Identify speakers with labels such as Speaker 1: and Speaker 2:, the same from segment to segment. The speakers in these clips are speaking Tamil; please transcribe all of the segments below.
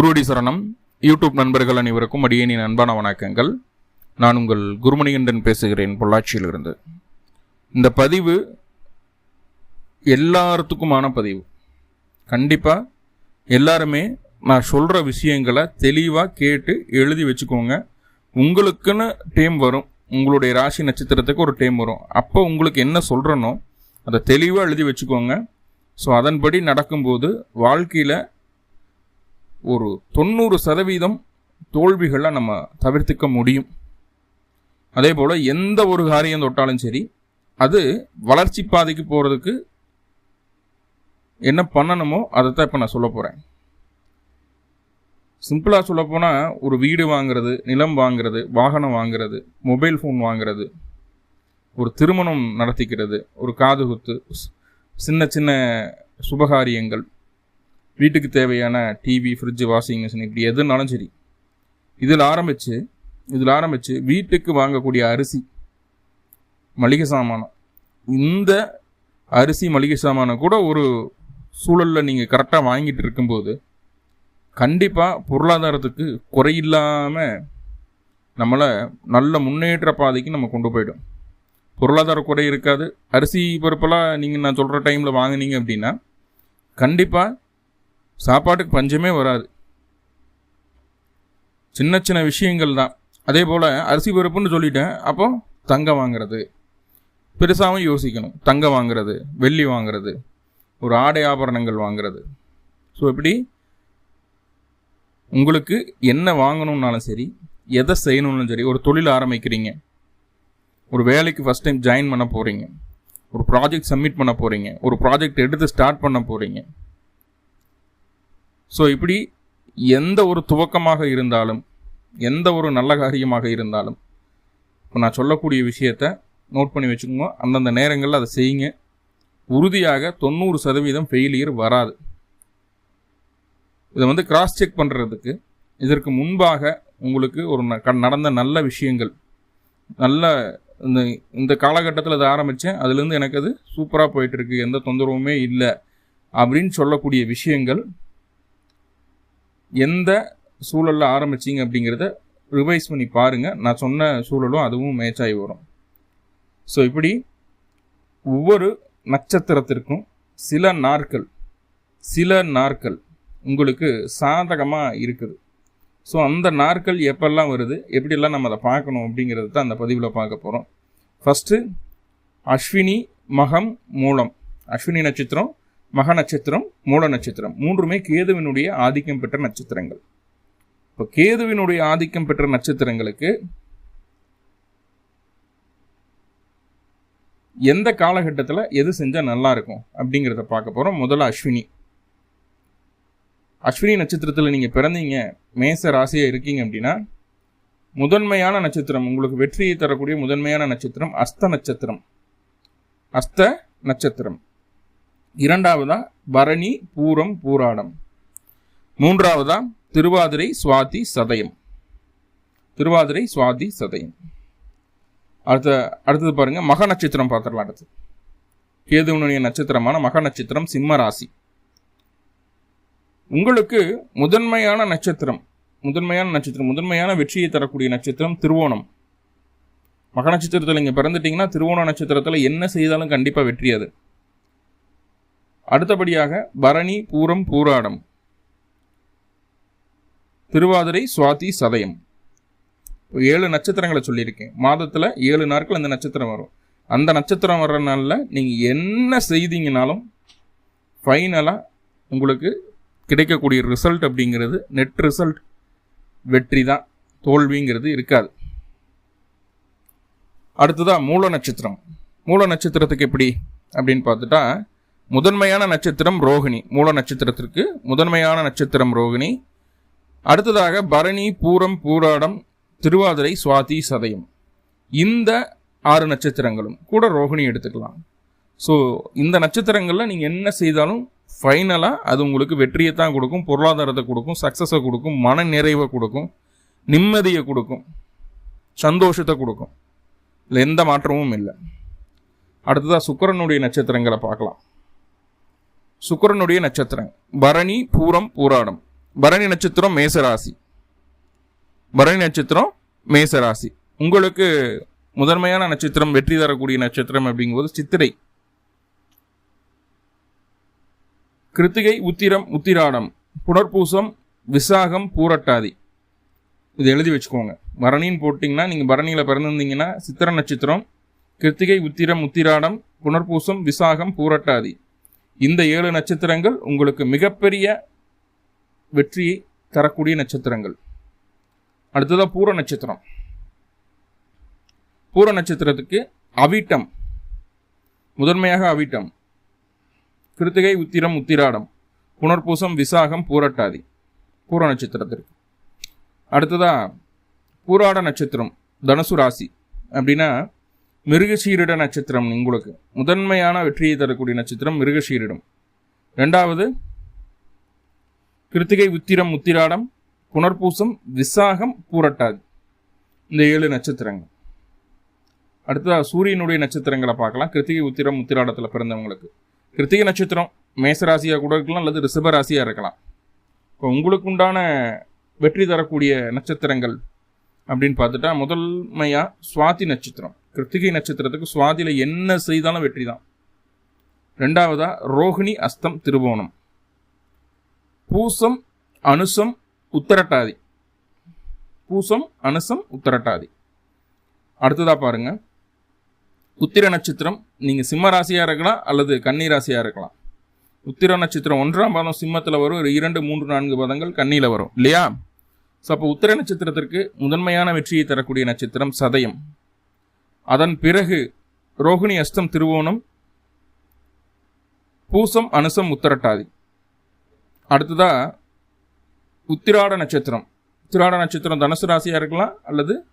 Speaker 1: குருடி சரணம். யூடியூப் நண்பர்கள் அனைவருக்கும் அடியேனின் அன்பான வணக்கங்கள். நான் உங்கள் குருமணிகண்டன் பேசுகிறேன் பொள்ளாச்சியிலிருந்து. இந்த பதிவு எல்லாத்துக்குமான பதிவு. கண்டிப்பாக எல்லாருமே நான் சொல்கிற விஷயங்களை தெளிவாக கேட்டு எழுதி வச்சுக்கோங்க. உங்களுக்குன்னு டேம் வரும். உங்களுடைய ராசி நட்சத்திரத்துக்கு ஒரு டேம் வரும். அப்போ உங்களுக்கு என்ன சொல்கிறனோ அதை தெளிவாக எழுதி வச்சுக்கோங்க. ஸோ அதன்படி நடக்கும்போது வாழ்க்கையில் ஒரு தொண்ணூறு சதவீதம் தோல்விகளை நம்ம தவிர்த்துக்க முடியும். அதே போல் எந்த ஒரு காரியம் தொட்டாலும் சரி அது வளர்ச்சி பாதைக்கு போகிறதுக்கு என்ன பண்ணணுமோ அதை தான் இப்போ நான் சொல்ல போகிறேன் சிம்பிளாக சொல்லப்போனால் ஒரு வீடு வாங்குறது நிலம் வாங்குறது வாகனம் வாங்குறது மொபைல் ஃபோன் வாங்குறது ஒரு திருமணம் நடத்திக்கிறது ஒரு காதுகுத்து சின்ன சின்ன சுபகாரியங்கள் வீட்டுக்கு தேவையான டிவி ஃப்ரிட்ஜு வாஷிங் மிஷின் இப்படி எதுனாலும் சரி. இதில் ஆரம்பித்து இதில் ஆரம்பித்து வீட்டுக்கு வாங்கக்கூடிய அரிசி மளிகை சாமானம் இந்த அரிசி மளிகை சாமானம் கூட ஒரு சூழலில் நீங்கள் கரெக்டாக வாங்கிட்டு இருக்கும்போது கண்டிப்பாக பொருளாதாரத்துக்கு குறையில்லாமல் நம்மளை நல்ல முன்னேற்ற பாதைக்கு நம்ம கொண்டு போயிடும். பொருளாதார குறை இருக்காது. அரிசி பருப்பெல்லாம் நீங்கள் நான் சொல்கிற டைமில் வாங்குனீங்க அப்படின்னா கண்டிப்பாக சாப்பாட்டுக்கு பஞ்சமே வராது. சின்ன சின்ன விஷயங்கள் தான். அதே போல் அரிசி பருப்புன்னு சொல்லிட்டேன். அப்போ தங்கம் வாங்குறது. பெருசாகவும் யோசிக்கணும். தங்கம் வாங்குறது வெள்ளி வாங்குறது ஒரு ஆடை ஆபரணங்கள் வாங்குறது. ஸோ இப்படி உங்களுக்கு என்ன வாங்கணும்னாலும் சரி எதை செய்யணும்னாலும் சரி ஒரு தொழில் ஆரம்பிக்கிறீங்க. ஒரு வேலைக்கு ஃபஸ்ட் டைம் ஜாயின் பண்ண போகிறீங்க ஒரு ப்ராஜெக்ட் சப்மிட் பண்ண போகிறீங்க ஒரு ப்ராஜெக்ட் எடுத்து ஸ்டார்ட் பண்ண போகிறீங்க ஸோ இப்படி எந்த ஒரு துவக்கமாக இருந்தாலும் எந்த ஒரு நல்ல காரியமாக இருந்தாலும் இப்போ நான் சொல்லக்கூடிய விஷயத்த நோட் பண்ணி வச்சுக்கோங்க. அந்தந்த நேரங்களில் அதை செய்யுங்க. உறுதியாக தொண்ணூறு சதவீதம் ஃபெயிலியர் வராது. இதை வந்து கிராஸ் செக் பண்ணுறதுக்கு இதற்கு முன்பாக உங்களுக்கு ஒரு ந- நடந்த நல்ல விஷயங்கள் நல்ல இந்த இந்த காலகட்டத்தில் அதை ஆரம்பித்தேன் அதுலேருந்து எனக்கு அது சூப்பராக போயிட்டுருக்கு எந்த தொந்தரவுமே இல்லை. அப்படின்னு சொல்லக்கூடிய விஷயங்கள் எந்த சூழலில் ஆரம்பிச்சிங்க அப்படிங்கிறத ரிவைஸ் பண்ணி பாருங்கள் நான் சொன்ன சூழலும் அதுவும் மேட்ச் ஆகி வரும். ஸோ இப்படி ஒவ்வொரு நட்சத்திரத்திற்கும் சில நாட்கள் சில நாட்கள் உங்களுக்கு சாதகமாக இருக்குது. ஸோ அந்த நாட்கள் எப்பெல்லாம் வருது எப்படிலாம் நம்ம அதை பார்க்கணும் அப்படிங்கிறது தான் அந்த பதிவில் பார்க்க போகிறோம் ஃபஸ்ட்டு அஸ்வினி மகம் மூலம் அஸ்வினி நட்சத்திரம் மக நட்சத்திரம் மூல நட்சத்திரம். மூன்றுமே கேதுவினுடைய ஆதிக்கம் பெற்ற நட்சத்திரங்கள். இப்போ கேதுவினுடைய ஆதிக்கம் பெற்ற நட்சத்திரங்களுக்கு எந்த காலகட்டத்தில் எது செஞ்சால் நல்லா இருக்கும் அப்படிங்கிறத பார்க்க போகிறோம் முதல்ல அஸ்வினி. அஸ்வினி நட்சத்திரத்தில் நீங்கள் பிறந்தீங்க மேச ராசியாக இருக்கீங்க அப்படின்னா முதன்மையான நட்சத்திரம் உங்களுக்கு வெற்றியை தரக்கூடிய முதன்மையான நட்சத்திரம் அஸ்த நட்சத்திரம். அஸ்த நட்சத்திரம். இரண்டாவதா பரணி பூரம் பூராடம். மூன்றாவதா திருவாதிரை சுவாதி சதயம். திருவாதிரை சுவாதி சதயம். அடுத்த அடுத்தது பாருங்க மக நட்சத்திரம் பார்த்துடலாம் அடுத்து. கேதுவனுடைய நட்சத்திரமான மக நட்சத்திரம் சிம்ம ராசி. உங்களுக்கு முதன்மையான நட்சத்திரம் முதன்மையான நட்சத்திரம் முதன்மையான வெற்றியை தரக்கூடிய நட்சத்திரம் திருவோணம். மக நட்சத்திரத்தில் நீங்கள் பிறந்துட்டீங்கன்னா திருவோண நட்சத்திரத்தில் என்ன செய்தாலும் கண்டிப்பாக வெற்றி அது. அடுத்தபடியாக பரணி பூரம் பூராடம். திருவாதிரை சுவாதி சதயம். இப்போ ஏழு நட்சத்திரங்களை சொல்லியிருக்கேன். மாதத்தில் ஏழு நாட்கள் அந்த நட்சத்திரம் வரும். அந்த நட்சத்திரம் வர்ற நாளில் நீங்கள் என்ன செய்தீங்கனாலும் ஃபைனலாக உங்களுக்கு கிடைக்கக்கூடிய ரிசல்ட் அப்படிங்கிறது நெட் ரிசல்ட் வெற்றி தான். தோல்விங்கிறது இருக்காது. அடுத்ததாக மூல நட்சத்திரம். மூல நட்சத்திரத்துக்கு எப்படி அப்படின்னு பார்த்துட்டா முதன்மையான நட்சத்திரம் ரோகிணி மூல நட்சத்திரத்திற்கு முதன்மையான நட்சத்திரம் ரோகிணி. அடுத்ததாக பரணி பூரம் பூராடம் திருவாதிரை சுவாதி சதயம். இந்த ஆறு நட்சத்திரங்களும் கூட ரோகிணி எடுத்துக்கலாம். ஸோ இந்த நட்சத்திரங்களில் நீங்கள் என்ன செய்தாலும் ஃபைனலாக அது உங்களுக்கு வெற்றியை தான் கொடுக்கும் பொருளாதாரத்தை கொடுக்கும் சக்ஸஸை கொடுக்கும் மன நிறைவை கொடுக்கும் நிம்மதியை கொடுக்கும் சந்தோஷத்தை கொடுக்கும். இதில் எந்த மாற்றமும் இல்லை. அடுத்ததாக சுக்கிரனுடைய நட்சத்திரங்களை பார்க்கலாம். சுக்கிரனுடைய நட்சத்திரம். பரணி பூரம் பூராடம். பரணி நட்சத்திரம் மேசராசி. பரணி நட்சத்திரம் மேசராசி. உங்களுக்கு முதன்மையான நட்சத்திரம் வெற்றி தரக்கூடிய நட்சத்திரம் அப்படிங்கும்போது சித்திரை. கிருத்திகை உத்திரம் உத்திராடம். புனர்பூசம் விசாகம் பூரட்டாதி. இது எழுதி வச்சுக்கோங்க. பரணின்னு போட்டிங்கன்னா நீங்கள் பரணியில் பிறந்திருந்தீங்கன்னா சித்திர நட்சத்திரம் கிருத்திகை உத்திரம் உத்திராடம் புனர்பூசம் விசாகம் பூரட்டாதி. இந்த ஏழு நட்சத்திரங்கள் உங்களுக்கு மிகப்பெரிய வெற்றியை தரக்கூடிய நட்சத்திரங்கள். அடுத்ததாக பூர நட்சத்திரம். பூர நட்சத்திரத்துக்கு அவிட்டம். முதன்மையாக அவிட்டம். கிருத்திகை உத்திரம் உத்திராடம். புனர்பூசம் விசாகம் பூரட்டாதி. பூர நட்சத்திரத்திற்கு. அடுத்ததா பூராட நட்சத்திரம் தனுசு ராசி. அப்படின்னா மிருகசீரிட நட்சத்திரம் உங்களுக்கு. முதன்மையான வெற்றியை தரக்கூடிய நட்சத்திரம் மிருகசீரிடம். ரெண்டாவது கிருத்திகை உத்திரம் உத்திராடம் புனர்பூசம் விசாகம் பூரட்டாது. இந்த ஏழு நட்சத்திரங்கள். அடுத்ததாக சூரியனுடைய நட்சத்திரங்களை பார்க்கலாம். கிருத்திகை உத்திரம் உத்திராடத்தில் பிறந்தவங்களுக்கு. கிருத்திகை நட்சத்திரம் மேசராசியாக கூட இருக்கலாம் அல்லது ரிஷபராசியாக இருக்கலாம். இப்போ உங்களுக்கு உண்டான வெற்றி தரக்கூடிய நட்சத்திரங்கள் அப்படின்னு பார்த்துட்டா முதன்மையாக சுவாதி நட்சத்திரம். கிருத்திகை நட்சத்திரத்துக்கு சுவாதியில் என்ன செய்தாலும் வெற்றி தான் ரெண்டாவதாக ரோஹிணி அஸ்தம் திருவோணம் பூசம் அனுசம் உத்தரட்டாதி. பூசம் அனுசம் உத்தரட்டாதி. அடுத்ததாக பாருங்கள் உத்திர நட்சத்திரம் நீங்கள் சிம்ம ராசியாக இருக்கலாம் அல்லது கன்னி ராசியாக இருக்கலாம். உத்திர நட்சத்திரம் ஒன்றாம் பாதம் சிம்மத்தில் வரும் ஒரு இரண்டு மூன்று நான்கு பதங்கள் கண்ணியில் வரும் இல்லையா? ஸோ அப்போ உத்திர நட்சத்திரத்திற்கு முதன்மையான வெற்றியை தரக்கூடிய நட்சத்திரம் சதயம். அதன் பிறகு ரோகிணி அஸ்தம் திருவோணம் பூசம் அனுசம் உத்தரட்டாதி. அடுத்ததாக உத்திராட நட்சத்திரம். உத்திராட நட்சத்திரம் தனுசு ராசியாக இருக்கலாம் அல்லது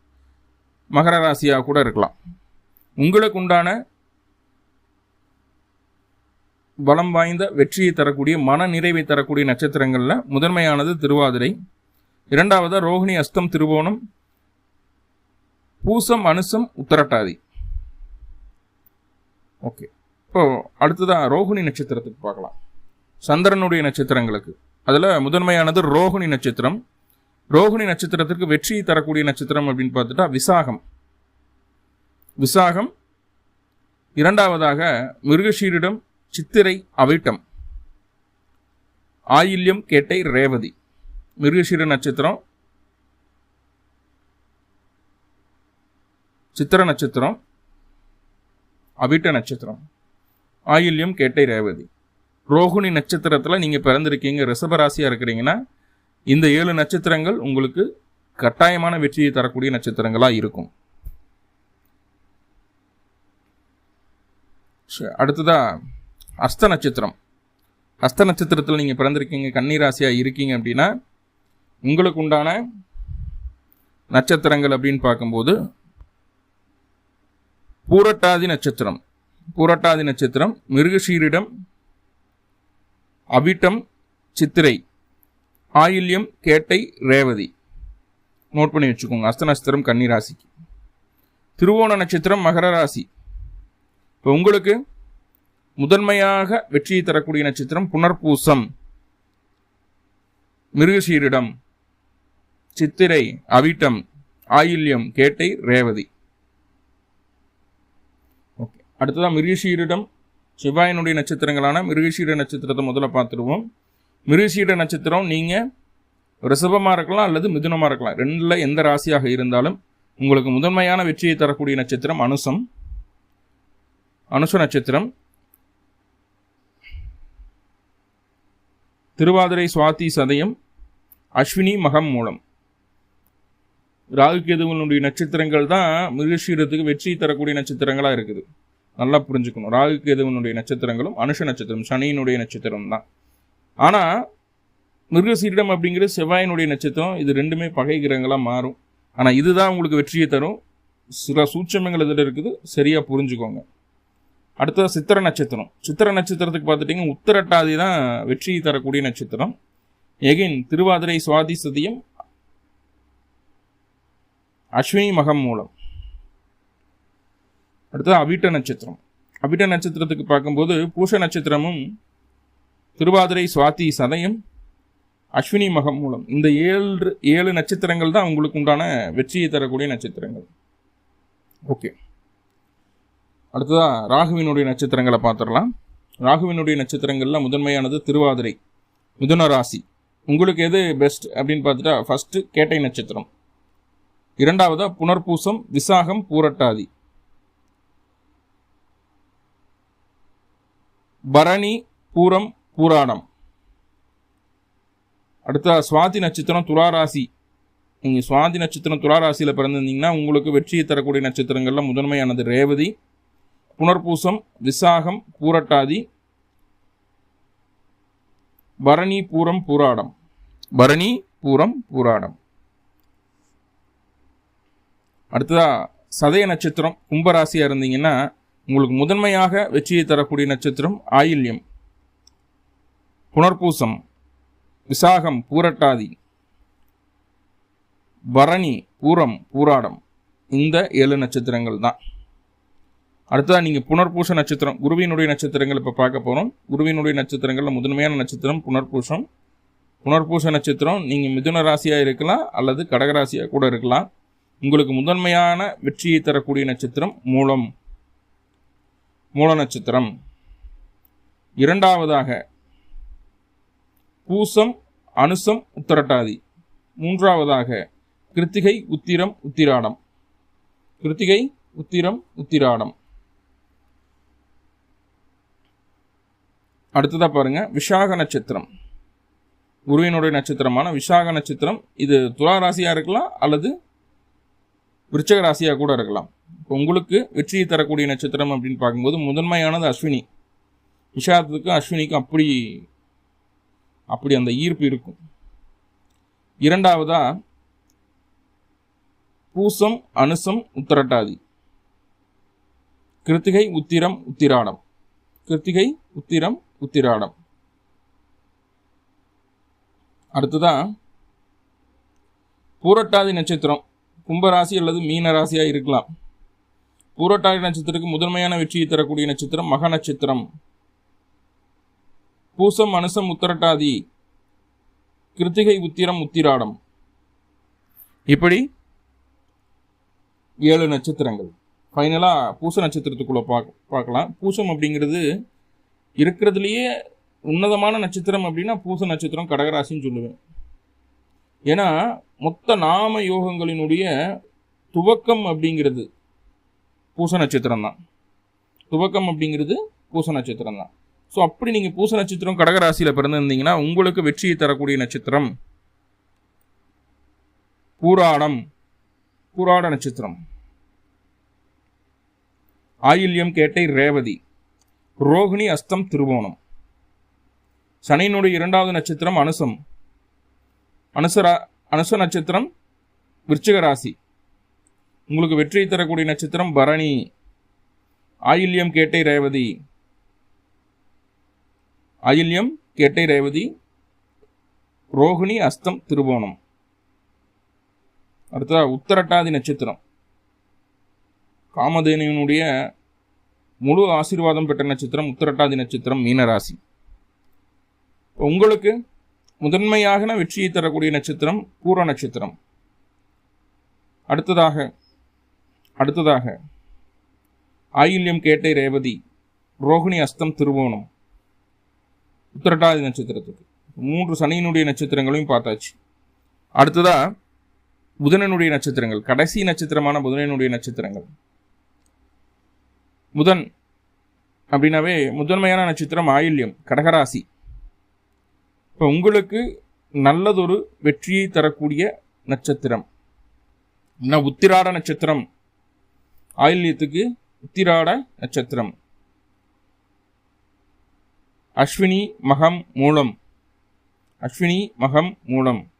Speaker 1: மகர ராசியாக கூட இருக்கலாம். உங்களுக்கு உண்டான பலம் வாய்ந்த வெற்றியை தரக்கூடிய மன நிறைவை தரக்கூடிய நட்சத்திரங்களில் முதன்மையானது திருவாதிரை. இரண்டாவது ரோஹிணி அஸ்தம் திருவோணம் பூசம் அனுசம் உத்தரட்டாதி. ஓகே. இப்போ அடுத்ததான் ரோஹிணி நட்சத்திரத்துக்கு பார்க்கலாம். சந்திரனுடைய நட்சத்திரங்களுக்கு. அதில் முதன்மையானது ரோஹிணி நட்சத்திரம். ரோஹிணி நட்சத்திரத்திற்கு வெற்றியை தரக்கூடிய நட்சத்திரம் அப்படின்னு பார்த்துட்டா விசாகம். விசாகம். இரண்டாவதாக மிருகஷீரிடம் சித்திரை அவிட்டம். ஆயில்யம் கேட்டை ரேவதி. மிருகஷீர நட்சத்திரம் சித்திர நட்சத்திரம் அவிட்ட நட்சத்திரம். ஆயில்யம் கேட்டை ரேவதி. ரோஹிணி நட்சத்திரத்தில் நீங்கள் பிறந்திருக்கீங்க ரிஷபராசியாக இருக்கிறீங்கன்னா இந்த ஏழு நட்சத்திரங்கள் உங்களுக்கு கட்டாயமான வெற்றியை தரக்கூடிய நட்சத்திரங்களாக இருக்கும். அடுத்ததா அஸ்த நட்சத்திரம். அஸ்த நட்சத்திரத்தில் நீங்கள் பிறந்திருக்கீங்க கன்னிராசியாக இருக்கீங்க அப்படின்னா உங்களுக்கு உண்டான நட்சத்திரங்கள் அப்படின்னு பார்க்கும்போது பூரட்டாதி நட்சத்திரம். பூரட்டாதி நட்சத்திரம் மிருகசீரிடம் அவிட்டம் சித்திரை ஆயில்யம் கேட்டை ரேவதி. நோட் பண்ணி வச்சுக்கோங்க. அஸ்த நட்சத்திரம் கன்னிராசிக்கு. திருவோண நட்சத்திரம் மகர ராசி. இப்போ உங்களுக்கு முதன்மையாக வெற்றியை தரக்கூடிய நட்சத்திரம் புனர்பூசம். மிருகசீரிடம் சித்திரை அவிட்டம் ஆயில்யம் கேட்டை ரேவதி. அடுத்ததாக மிருகசீரிடம் செவ்வாயினுடைய நட்சத்திரங்களான மிருகசீர நட்சத்திரத்தை முதல்ல பார்த்துருவோம். மிருகசீர நட்சத்திரம் நீங்கள் ரிசபமாக இருக்கலாம் அல்லது மிதுனமாக இருக்கலாம். ரெண்டில் எந்த ராசியாக இருந்தாலும் உங்களுக்கு முதன்மையான வெற்றியை தரக்கூடிய நட்சத்திரம் அனுசம். அனுச நட்சத்திரம். திருவாதிரை சுவாதி சதயம் அஸ்வினி மகம் மூலம். ராகு கேதுவனுடைய நட்சத்திரங்கள் தான் மிருகசீரத்துக்கு வெற்றி தரக்கூடிய நட்சத்திரங்களாக இருக்குது. நல்லா புரிஞ்சுக்கணும். ராகு கேதுவனுடைய நட்சத்திரங்களும் அனுஷ நட்சத்திரம் சனியினுடைய நட்சத்திரம் தான். ஆனால் மிருகசீரிடம் அப்படிங்கிறது செவ்வாயினுடைய நட்சத்திரம் இது ரெண்டுமே பகை கிரகங்களாக மாறும். ஆனால் இதுதான் உங்களுக்கு வெற்றியை தரும். சில சூட்சமங்கள் இதில் இருக்குது? சரியாக புரிஞ்சுக்கோங்க. அடுத்தது சித்திர நட்சத்திரம். சித்திர நட்சத்திரத்துக்கு பார்த்துட்டிங்கன்னா உத்தரட்டாதி தான் வெற்றி தரக்கூடிய நட்சத்திரம். எகின் திருவாதிரை சுவாதி சதியம் அஸ்வினி மகம் மூலம். அடுத்தது அவிட்ட நட்சத்திரம். அவிட்ட நட்சத்திரத்துக்கு பார்க்கும்போது பூஷ நட்சத்திரமும் திருவாதிரை சுவாதி சதயம் அஸ்வினி மகம் மூலம் இந்த ஏழு ஏழு நட்சத்திரங்கள் தான் உங்களுக்கு உண்டான வெற்றியை தரக்கூடிய நட்சத்திரங்கள். ஓகே. அடுத்ததாக ராகுவினுடைய நட்சத்திரங்களை பார்த்துடலாம். ராகுவினுடைய நட்சத்திரங்களில் முதன்மையானது திருவாதிரை மிதுன ராசி. உங்களுக்கு எது பெஸ்ட் அப்படின்னு பார்த்துட்டா ஃபஸ்ட்டு கேட்டை நட்சத்திரம். இரண்டாவதாக புனர்பூசம் விசாகம் பூரட்டாதி. பரணி பூரம் பூராடம் அடுத்த சுவாதி நட்சத்திரம் துளாராசி. நீங்கள் சுவாதி நட்சத்திரம் துளாராசியில் பிறந்திருந்தீங்கன்னா உங்களுக்கு வெற்றியை தரக்கூடிய நட்சத்திரங்களில் முதன்மையானது ரேவதி புனர்பூசம் விசாகம் பூரட்டாதி பரணி பூரம் பூராடம் பரணி பூரம் பூராடம் அடுத்ததாக சதய நட்சத்திரம் கும்பராசியாக இருந்தீங்கன்னா உங்களுக்கு முதன்மையாக வெற்றியை தரக்கூடிய நட்சத்திரம் ஆயில்யம் புனர்பூசம் விசாகம் பூரட்டாதி பரணி பூரம் பூராடம். இந்த ஏழு நட்சத்திரங்கள் தான். அடுத்ததாக நீங்கள் புனர்பூச நட்சத்திரம் குருவினுடைய நட்சத்திரங்கள் இப்போ பார்க்க போகிறோம் குருவினுடைய நட்சத்திரங்களில் முதன்மையான நட்சத்திரம் புனர்பூசம். புனர்பூச நட்சத்திரம் நீங்கள் மிதுன ராசியாக இருக்கலாம் அல்லது கடகராசியாக கூட இருக்கலாம். உங்களுக்கு முதன்மையான வெற்றியை தரக்கூடிய நட்சத்திரம் மூலம். மூல நட்சத்திரம் இரண்டாவதாக பூசம் அனுசம் உத்தரட்டாதி. மூன்றாவதாக கிருத்திகை உத்திரம் உத்திராடம். கிருத்திகை உத்திரம் உத்திராடம். அடுத்ததாக பாருங்க விஷாக நட்சத்திரம். குருவினுடைய நட்சத்திரமான விஷாக நட்சத்திரம். இது துலா ராசியாக இருக்கலாம் அல்லது விருச்சக ராசியாக கூட இருக்கலாம். உங்களுக்கு வெற்றியை தரக்கூடிய நட்சத்திரம் அப்படின்னு பார்க்கும்போது முதன்மையானது அஸ்வினி. விஷாதத்துக்கும் அஸ்வினிக்கும் அப்படி அப்படி அந்த ஈர்ப்பு இருக்கும். இரண்டாவதா பூசம் அனுசம் உத்தரட்டாதி. கிருத்திகை உத்திரம் உத்திராடம். கிருத்திகை உத்திரம் உத்திராடம். அடுத்ததா பூரட்டாதி நட்சத்திரம். கும்பராசி அல்லது மீன ராசியாக இருக்கலாம். பூரட்டாதி நட்சத்திரத்துக்கு முதன்மையான வெற்றியை தரக்கூடிய நட்சத்திரம் மக நட்சத்திரம். பூசம் மனுசம் உத்தரட்டாதி கிருத்திகை உத்திரம் உத்திராடம். இப்படி ஏழு நட்சத்திரங்கள். ஃபைனலாக பூச நட்சத்திரத்துக்குள்ளே பார்க்க பார்க்கலாம் பூசம் அப்படிங்கிறது இருக்கிறதுலையே உன்னதமான நட்சத்திரம் அப்படின்னா பூச நட்சத்திரம் கடகராசின்னு சொல்லுவேன். ஏன்னா மொத்த நாம யோகங்களினுடைய துவக்கம் அப்படிங்கிறது பூச நட்சத்திரம் தான் துவக்கம் அப்படிங்கிறது பூச நட்சத்திரம் தான் ஸோ அப்படி நீங்கள் பூச நட்சத்திரம் கடகராசியில் பிறந்திருந்தீங்கன்னா உங்களுக்கு வெற்றியை தரக்கூடிய நட்சத்திரம் பூராடம் பூராட நட்சத்திரம். ஆயில்யம் கேட்டை ரேவதி ரோகிணி அஸ்தம் திருவோணம். சனியினுடைய இரண்டாவது நட்சத்திரம் அனுசம். அனுசரா அனுச நட்சத்திரம் விருச்சிக ராசி. உங்களுக்கு வெற்றியை தரக்கூடிய நட்சத்திரம் பரணி. ஆயில்யம் கேட்டை ரேவதி. ஆயில்யம் கேட்டை ரேவதி. ரோகிணி அஸ்தம் திருவோணம். அடுத்ததா உத்தரட்டாதி நட்சத்திரம். காமதேனியினுடைய முழு ஆசீர்வாதம் பெற்ற நட்சத்திரம் உத்தரட்டாதி நட்சத்திரம் மீனராசி. உங்களுக்கு முதன்மையாக வெற்றியை தரக்கூடிய நட்சத்திரம் பூர நட்சத்திரம். அடுத்ததாக அடுத்ததாக ஆயுள்யம் கேட்டை ரேவதி ரோகிணி அஸ்தம் திருவோணம். உத்திரட்டாதி நட்சத்திரத்துக்கு. மூன்று சனியினுடைய நட்சத்திரங்களையும் பார்த்தாச்சு. அடுத்ததாக புதனனுடைய நட்சத்திரங்கள். கடைசி நட்சத்திரமான புதனனுடைய நட்சத்திரங்கள். புதன் அப்படின்னாவே முதன்மையான நட்சத்திரம் ஆயுள்யம் கடகராசி. இப்போ உங்களுக்கு நல்லதொரு வெற்றியை தரக்கூடிய நட்சத்திரம். என்ன உத்திராட நட்சத்திரம். ஆயில்யத்துக்கு உத்திராட நட்சத்திரம். அஸ்வினி மகம் மூலம். அஸ்வினி மகம் மூலம்.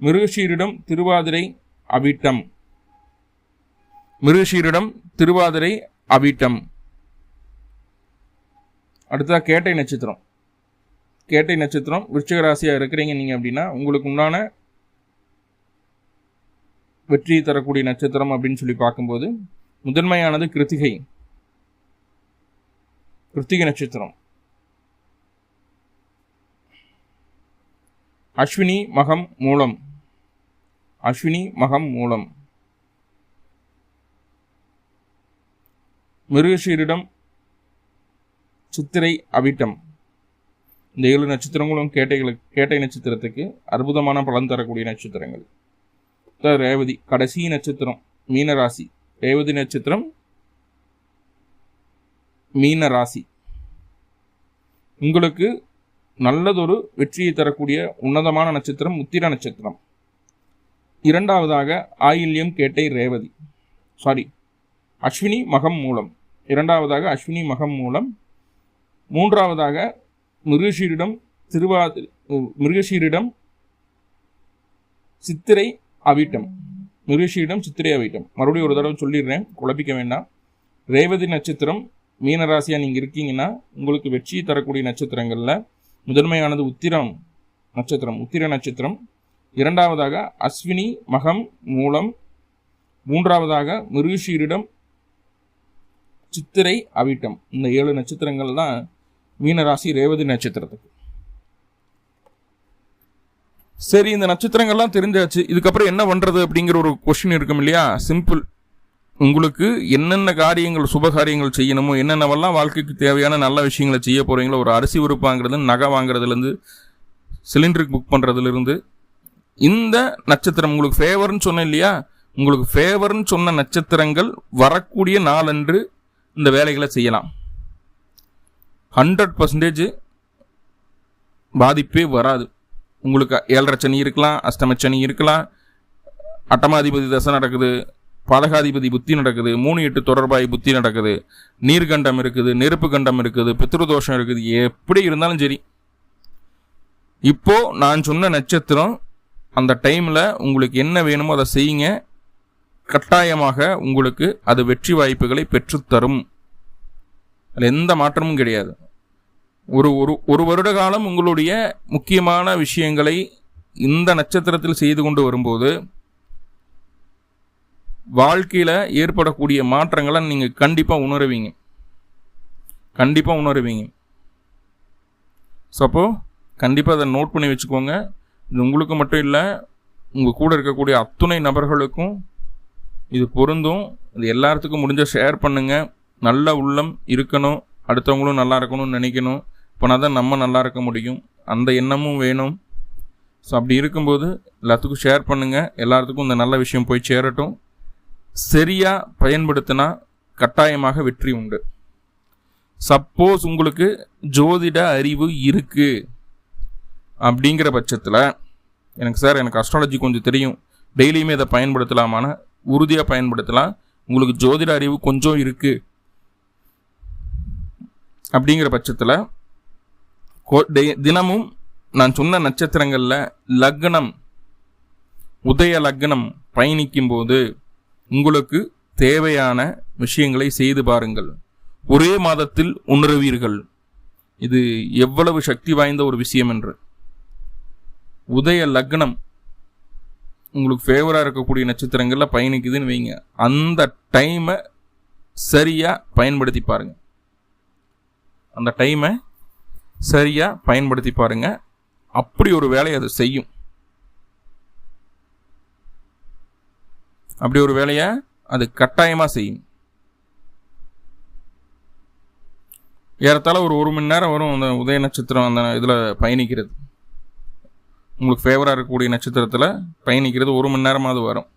Speaker 1: மிருகஷீரிடம் திருவாதிரை அவிட்டம். மிருகஷீரிடம் திருவாதிரை அவிட்டம். அடுத்ததாக கேட்டை நட்சத்திரம். கேட்டை நட்சத்திரம் விருச்சிக ராசியாக இருக்கிறீங்க நீங்கள் அப்படின்னா உங்களுக்கு உண்டான வெற்றி தரக்கூடிய நட்சத்திரம் அப்படின்னு சொல்லி பார்க்கும்போது முதன்மையானது கிருத்திகை. கிருத்திகை நட்சத்திரம். அஸ்வினி மகம் மூலம். அஸ்வினி மகம் மூலம். மிருகசீரிடம் சித்திரை அவிட்டம். இந்த ஏழு நட்சத்திரங்களும் கேட்டைகளுக்கு கேட்டை நட்சத்திரத்துக்கு அற்புதமான பலன் தரக்கூடிய நட்சத்திரங்கள். ரேவதி கடைசி நட்சத்திரம் மீன ராசி ரேவதி நட்சத்திரம் மீன ராசி உங்களுக்கு நல்லதொரு வெற்றியை தரக்கூடிய உன்னதமான நட்சத்திரம் உத்திர நட்சத்திரம். இரண்டாவதாக ஆயில்யம் கேட்டை ரேவதி. சாரி அஸ்வினி மகம் மூலம். இரண்டாவதாக அஸ்வினி மகம் மூலம். மூன்றாவதாக மிருகஷீரிடம் திருவாதி மிருகஷீரிடம் சித்திரை அவிட்டம். மிருஷியிடம் சித்திரை அவிட்டம். மறுபடியும் ஒரு தடவை சொல்லிடுறேன். குழப்பிக்க வேண்டாம். ரேவதி நட்சத்திரம் மீனராசியாக நீங்கள் இருக்கீங்கன்னா உங்களுக்கு வெற்றியை தரக்கூடிய நட்சத்திரங்களில் முதன்மையானது உத்திரம் நட்சத்திரம். உத்திர நட்சத்திரம். இரண்டாவதாக அஸ்வினி மகம் மூலம். மூன்றாவதாக மிருகஷீரிடம் சித்திரை அவிட்டம். இந்த ஏழு நட்சத்திரங்கள் தான் மீனராசி ரேவதி நட்சத்திரத்துக்கு. சரி இந்த நட்சத்திரங்கள்லாம் தெரிஞ்சாச்சு. இதுக்கப்புறம் என்ன பண்றது அப்படிங்கிற ஒரு கொஷின் இருக்கும் இல்லையா? சிம்பிள் உங்களுக்கு என்னென்ன காரியங்கள் சுப காரியங்கள் செய்யணுமோ என்னென்னவெல்லாம் வாழ்க்கைக்கு தேவையான நல்ல விஷயங்களை செய்ய போறீங்களோ ஒரு அரிசி உறுப்பு வாங்குறது நகை வாங்குறதுலேருந்து சிலிண்டருக்கு புக் பண்ணுறதுலேருந்து இந்த நட்சத்திரம் உங்களுக்கு ஃபேவர்னு சொன்னேன் இல்லையா? உங்களுக்கு ஃபேவர்னு சொன்ன நட்சத்திரங்கள் வரக்கூடிய நாளன்று இந்த வேலைகளை செய்யலாம். ஹண்ட்ரட் பர்சன்டேஜ் பாதிப்பே வராது. உங்களுக்கு ஏழரை சனி இருக்கலாம் அஷ்டம சனி இருக்கலாம். அட்டமாதிபதி தசை நடக்குது பாதகாதிபதி புத்தி நடக்குது மூணு எட்டு தொடர்பாய் புத்தி நடக்குது. நீர்கண்டம் இருக்குது நெருப்பு கண்டம் இருக்குது பித்ருதோஷம் இருக்குது எப்படி இருந்தாலும் சரி. இப்போது நான் சொன்ன நட்சத்திரம் அந்த டைமில் உங்களுக்கு என்ன வேணுமோ அதை செய்யுங்க. கட்டாயமாக உங்களுக்கு அது வெற்றி வாய்ப்புகளை பெற்றுத்தரும். அதில் எந்த மாற்றமும் கிடையாது. ஒரு ஒரு ஒரு வருட காலம் உங்களுடைய முக்கியமான விஷயங்களை இந்த நட்சத்திரத்தில் செய்து கொண்டு வரும்போது வாழ்க்கையில் ஏற்படக்கூடிய மாற்றங்களை நீங்கள் கண்டிப்பாக உணருவீங்க. கண்டிப்பாக உணருவீங்க. ஸோ அப்போது கண்டிப்பாக அதை நோட் பண்ணி வச்சுக்கோங்க. இது உங்களுக்கு மட்டும் இல்லை உங்கள் கூட இருக்கக்கூடிய அத்துணை நபர்களுக்கும் இது பொருந்தும். இது எல்லாத்துக்கும் முடிஞ்ச ஷேர் பண்ணுங்கள் நல்ல உள்ளம் இருக்கணும். அடுத்தவங்களும் நல்லா இருக்கணும்னு நினைக்கணும். அப்போனா தான் நம்ம நல்லா இருக்க முடியும். அந்த எண்ணமும் வேணும். ஸோ அப்படி இருக்கும்போது எல்லாத்துக்கும் ஷேர் பண்ணுங்கள் எல்லாத்துக்கும் இந்த நல்ல விஷயம் போய் சேரட்டும். சரியாக பயன்படுத்தினா கட்டாயமாக வெற்றி உண்டு. சப்போஸ் உங்களுக்கு ஜோதிட அறிவு இருக்குது அப்படிங்கிற பட்சத்தில் எனக்கு சார் எனக்கு அஸ்ட்ராலஜி கொஞ்சம் தெரியும். டெய்லியுமே இதை பயன்படுத்தலாமான? உறுதியாக பயன்படுத்தலாம். உங்களுக்கு ஜோதிட அறிவு கொஞ்சம் இருக்குது அப்படிங்கிற பட்சத்தில் தினமும் நான் சொன்ன நட்சத்திரங்களில் லக்னம் உதய லக்னம் பயணிக்கும் போது உங்களுக்கு தேவையான விஷயங்களை செய்து பாருங்கள். ஒரே மாதத்தில் உணர்வீர்கள். இது எவ்வளவு சக்தி வாய்ந்த ஒரு விஷயம் என்று. உதய லக்னம் உங்களுக்கு ஃபேவராக இருக்கக்கூடிய நட்சத்திரங்களில் பயணிக்குதுன்னு வைங்க. அந்த டைமை சரியாக பயன்படுத்தி பாருங்கள் அந்த டைமை சரியாக பயன்படுத்தி பாருங்கள் அப்படி ஒரு வேலையை அது செய்யும். அப்படி ஒரு வேலையை அது கட்டாயமாக செய்யும். ஏறத்தாழ ஒரு ஒரு மணி நேரம் வரும் அந்த உதய நட்சத்திரம் அந்த இதில் பயணிக்கிறது. உங்களுக்கு ஃபேவராக இருக்கக்கூடிய நட்சத்திரத்தில் பயணிக்கிறது ஒரு மணி நேரமாவது வரும்.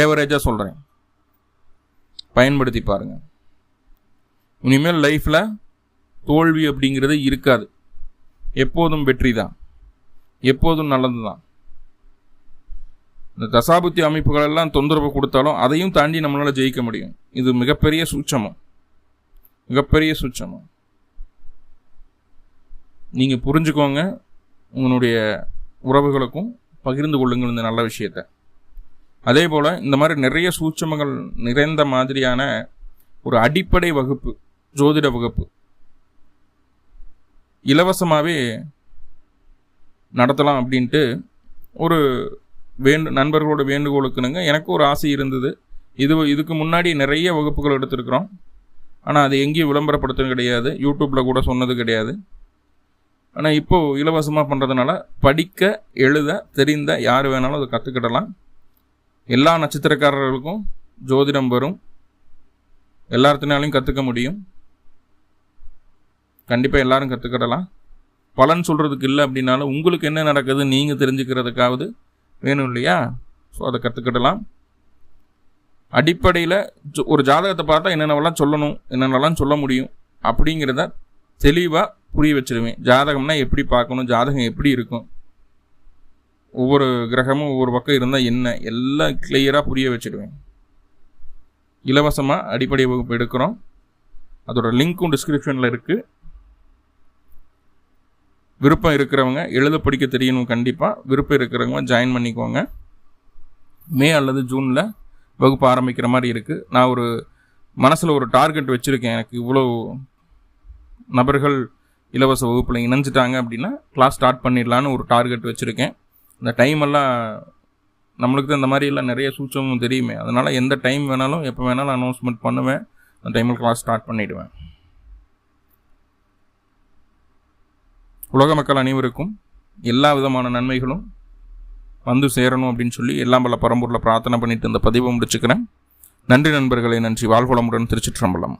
Speaker 1: ஏவரேஜாக சொல்கிறேன் பயன்படுத்தி பாருங்கள் இனிமேல் லைஃப்பில் தோல்வி அப்படிங்கிறது இருக்காது. எப்போதும் வெற்றி தான் எப்போதும் நல்லது தான் இந்த தசாபுத்தி அமைப்புகள் எல்லாம் தொந்தரவு கொடுத்தாலும் அதையும் தாண்டி நம்மளால் ஜெயிக்க முடியும். இது மிகப்பெரிய சூட்சமம். மிகப்பெரிய சூட்சமம். நீங்கள் புரிஞ்சுக்கோங்க உங்களுடைய உறவுகளுக்கும் பகிர்ந்து கொள்ளுங்கள் இந்த நல்ல விஷயத்தை. அதே போல் இந்த மாதிரி நிறைய சூட்சமங்கள் நிறைந்த மாதிரியான ஒரு அடிப்படை வகுப்பு ஜோதிட வகுப்பு இலவசமாகவே நடத்தலாம் அப்படின்ட்டு ஒரு வேண்டு நண்பர்களோட வேண்டுகோளுக்குனுங்க எனக்கு ஒரு ஆசை இருந்தது. இது இதுக்கு முன்னாடி நிறைய வகுப்புகள் எடுத்திருக்கிறோம். ஆனால் அது எங்கேயும் விளம்பரப்படுத்தும் கிடையாது. யூடியூப்பில் கூட சொன்னது கிடையாது. ஆனால் இப்போது இலவசமாக பண்ணுறதுனால படிக்க எழுத தெரிந்த யார் வேணாலும் அதை கற்றுக்கிடலாம் எல்லா நட்சத்திரக்காரர்களுக்கும் ஜோதிடம் வரும். எல்லாத்தினாலையும் கற்றுக்க முடியும். கண்டிப்பாக எல்லாரும் கற்றுக்கிடலாம் பலன் சொல்கிறதுக்கு இல்லை அப்படின்னாலும் உங்களுக்கு என்ன நடக்குது நீங்கள் தெரிஞ்சுக்கிறதுக்காவது வேணும் இல்லையா? ஸோ அதை கற்றுக்கிடலாம் அடிப்படையில் ஜோ- ஒரு ஜாதகத்தை பார்த்தா என்னென்னவெல்லாம் சொல்லணும் என்னென்னலாம் சொல்ல முடியும் அப்படிங்கிறத தெளிவாக புரிய வச்சிருவேன். ஜாதகம்னா எப்படி பார்க்கணும் ஜாதகம் எப்படி இருக்கும் ஒவ்வொரு கிரகமும் ஒவ்வொரு பக்கம் இருந்தால் என்ன எல்லாம் கிளியராக புரிய வச்சிடுவேன் இலவசமாக அடிப்படை வகுப்பு எடுக்கிறோம். அதோட லிங்க்கும் டிஸ்கிரிப்ஷனில் இருக்குது விருப்பம் இருக்கிறவங்க எழுத படிக்க தெரியணும் கண்டிப்பாக விருப்பம் இருக்கிறவங்க ஜாயின் பண்ணிக்கோங்க. மே அல்லது ஜூனில் வகுப்பு ஆரம்பிக்கிற மாதிரி இருக்குது நான் ஒரு மனசில் ஒரு டார்கெட் வச்சுருக்கேன். எனக்கு இவ்வளோ நபர்கள் இலவச வகுப்பில் இணைஞ்சிட்டாங்க அப்படின்னா கிளாஸ் ஸ்டார்ட் பண்ணிடலான்னு ஒரு டார்கெட் வச்சுருக்கேன். இந்த டைம் எல்லாம் நம்மளுக்கு தான் இந்த மாதிரியெல்லாம் நிறைய சூச்சமும் தெரியுமே. அதனால் எந்த டைம் வேணாலும் எப்போ வேணாலும் அனௌன்ஸ்மெண்ட் பண்ணுவேன். அந்த டைமில் கிளாஸ் ஸ்டார்ட் பண்ணிவிடுவேன் உலக மக்கள் அனைவருக்கும் எல்லா விதமான நன்மைகளும் வந்து சேரணும் அப்படின்னு சொல்லி எல்லாம் பல பரம்பூரில் பிரார்த்தனை பண்ணிட்டு இந்த பதிவை முடிச்சுக்கிறேன். நன்றி நண்பர்களை நன்றி. வாழ்வளமுடன் திருச்சிற்றம்பலம்.